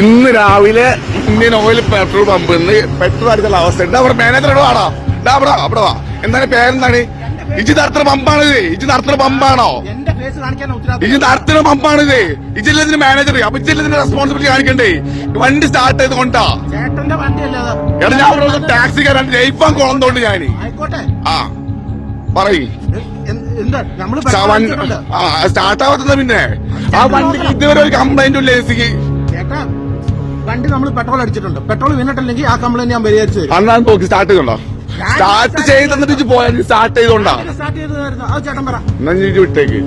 ഇന്ന് രാവിലെ Indian oil petrol പമ്പിൽ നിന്ന് പെട്രോൾ അടിച്ചുള്ള അവസ്ഥ ഉണ്ട് അവിടെ മാനേജർ ആടാ അവിടെ അവിടെ വാ. എന്താണ് പേരെന്താണ്? ഇജി നടത്തുന്ന പമ്പാണിത് ഇജി നടത്തുന്ന പമ്പാണോ ഇജ് നടത്തുന്ന പമ്പാണിത് ഇജില്ലതിന് മാനേജർ അപ്പൊ ഇജില്ലതിന് റെസ്പോൺസിബിലിറ്റി കാണിക്കണ്ടേ? വണ്ടി സ്റ്റാർട്ട് ചെയ്ത് കൊണ്ടാ. എടാ ഞാൻ ഇവിടെ ടാക്സി കയറാൻ ജയിപ്പാൻ കൊളന്തോണ്ട് ഞാൻ ആ. പറയും. സ്റ്റാർട്ടാവാത്ത പിന്നെ. ആ വണ്ടിക്ക് ഇതുവരെ ഒരു കംപ്ലൈന്റ് ഇല്ല എ ചേട്ടാ വണ്ടി നമ്മൾ പെട്രോൾ അടിച്ചിട്ടുണ്ട്. പെട്രോൾ വീണിട്ടില്ലെങ്കിൽ ആ കംപ്ലൈന്റ് ഞാൻ പരിഹരിച്ചു തരും. അന്നാ നോക്കി സ്റ്റാർട്ട് ചെയ്തോ സ്റ്റാർട്ട് ചെയ്ത് തന്നിട്ട് പോയാൽ സ്റ്റാർട്ട് ചെയ്തോണ്ടാ? സ്റ്റാർട്ട് അത് ചേട്ടൻ പറ. എന്നാ വിട്ടേക്ക്.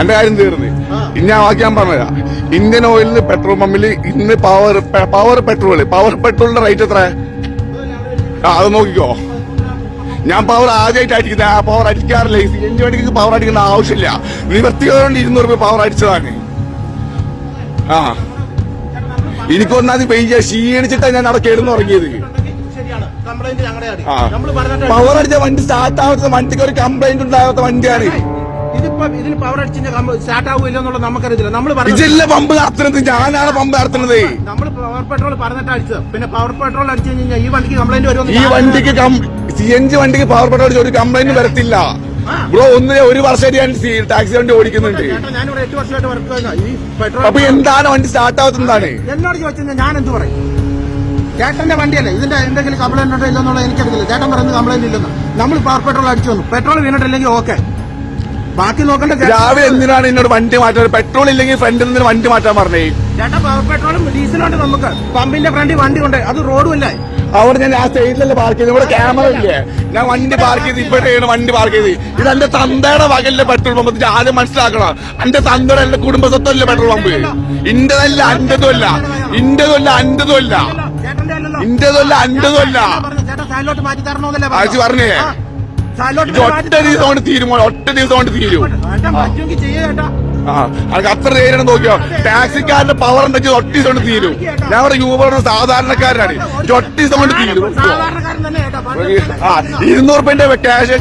എന്റെ കാര്യം തീർന്ന്. ഞാൻ ബാക്കി ഞാൻ പറഞ്ഞുതരാം. ഇന്ത്യൻ ഓയിലിന് പെട്രോൾ പമ്പിൽ ഇന്ന് പവർ പവർ പെട്രോൾ പവർ പെട്രോളിന്റെ റേറ്റ് എത്ര ആ അത് നോക്കിക്കോ. ഞാൻ പവർ ആദ്യമായിട്ട് അടിക്കുന്നത് ആ പവർ അടിക്കാറില്ല. ഈ സി എൻ ജി വണ്ടിക്ക് പവർ അടിക്കേണ്ട ആവശ്യമില്ല. നിവർത്തിയോണ്ട് ഇരുന്നൂറ് രൂപ പവർ അടിച്ചതാണ്. ആ. എനിക്കൊന്നാമത് പെയ്യ ക്ഷീണിച്ചിട്ടാണ് ഞാൻ അവിടെ കിടന്ന് ഉറങ്ങിയത്. പവർ അടിച്ച വണ്ടി സ്റ്റാർട്ട് ആവാത്ത വണ്ടിക്ക് ഒരു കംപ്ലൈന്റ് ഉണ്ടാകാത്ത വണ്ടിയാണ്. ഇതിപ്പോ ഇതിന് പവർ അടിച്ചിന്റെ സ്റ്റാർട്ട് ആവില്ല എന്നുള്ളത് നമുക്കറിയില്ല നമ്മൾ പറഞ്ഞില്ല ഇതില്ല പമ്പ് നടത്തുന്നത്. ഞാനാണ് പമ്പ് നടത്തുന്നത്. നമ്മൾ പവർ പെട്രോൾ പറഞ്ഞിട്ട് അടിച്ചത്. പിന്നെ പവർ പെട്രോൾ അടിച്ചു കഴിഞ്ഞാൽ ഈ വണ്ടിക്ക് കംപ്ലൈന്റ് വരുമെന്ന് ഈ വണ്ടിക്ക് സി എൻ ജി വണ്ടിക്ക് പവർ പെട്രോൾ ഒരു കംപ്ലൈന്റ് വരത്തില്ല. ബ്രോ ഒന്നിനെ ഒരു വർഷമായിട്ട് ഞാൻ ടാക്സി വണ്ടി ഓടിക്കുന്നുണ്ട്. അപ്പൊ എന്താണ് വണ്ടി സ്റ്റാർട്ട് ആവാത്ത എന്താണ്? എന്നോട് ചോദിച്ചാൽ ഞാൻ എന്ത് പറയും? ചേട്ടന്റെ വണ്ടിയല്ലേ? ഇതിന്റെ എന്തെങ്കിലും കംപ്ലൈന്റ് ഉണ്ടോ ഇല്ലെന്നുള്ള എനിക്കറിയില്ല. ചേട്ടൻ പറയുന്നത് കംപ്ലൈന്റ് ഇല്ലെന്ന്. നമ്മൾ പവർ പെട്രോൾ അടിച്ചു വന്നു. പെട്രോൾ വീണിട്ടില്ലെങ്കിൽ ഓക്കെ ബാക്കി നോക്കണ്ട രാവിലെ എന്തിനാണ് എന്നോട് വണ്ടി മാറ്റാൻ? പെട്രോൾ ഇല്ലെങ്കിൽ ഫ്രണ്ടിൽ നിന്ന് വണ്ടി മാറ്റാൻ പറഞ്ഞേ. ചേട്ടാ പവർ പെട്രോളും ഡീസലും ഉണ്ട് നമുക്ക്. പമ്പിന്റെ ഫ്രണ്ടിൽ വണ്ടി ഉണ്ട്. അത് റോഡും അല്ലേ അവിടെ ഞാൻ ആ സ്റ്റേജിലല്ലേ പാർക്ക് ചെയ്ത് ഇവിടെ ക്യാമറ ഇല്ലേ? ഞാൻ വണ്ടി പാർക്ക് ചെയ്ത് ഇവിടെയാണ് വണ്ടി പാർക്ക് ചെയ്ത്. ഇത് എന്റെ തന്തയുടെ വകലിലെ പെട്രോൾ പമ്പ് ഇത് ആദ്യം മനസ്സിലാക്കണം. എന്റെ തന്തയുടെ എന്റെ കുടുംബ സ്വത്തല്ലേ പെട്രോൾ പമ്പ് ഇന്റതല്ല അന്റതുമല്ല. ഇന്റതല്ല അന്റതുമല്ല. ഇന്റതല്ല അന്റതുമല്ല. ആച്ചി പറഞ്ഞേ. ഒറ്റ ദിവസം കൊണ്ട് തീരുമോ? ഒറ്റ ദിവസം കൊണ്ട് തീരും. അനക്ക് അത്ര നേരം നോക്കിയോ? ടാക്സിക്കാരന്റെ പവർ ഉണ്ടെങ്കിൽ ഒട്ടീസ് കൊണ്ട് തീരും. ഞാൻ ഇവിടെ യൂബർ സാധാരണക്കാരനാണ്. ഒറ്റ കൊണ്ട് തീരും. ഇരുന്നൂറ് രൂപന്റെ ക്യാഷ്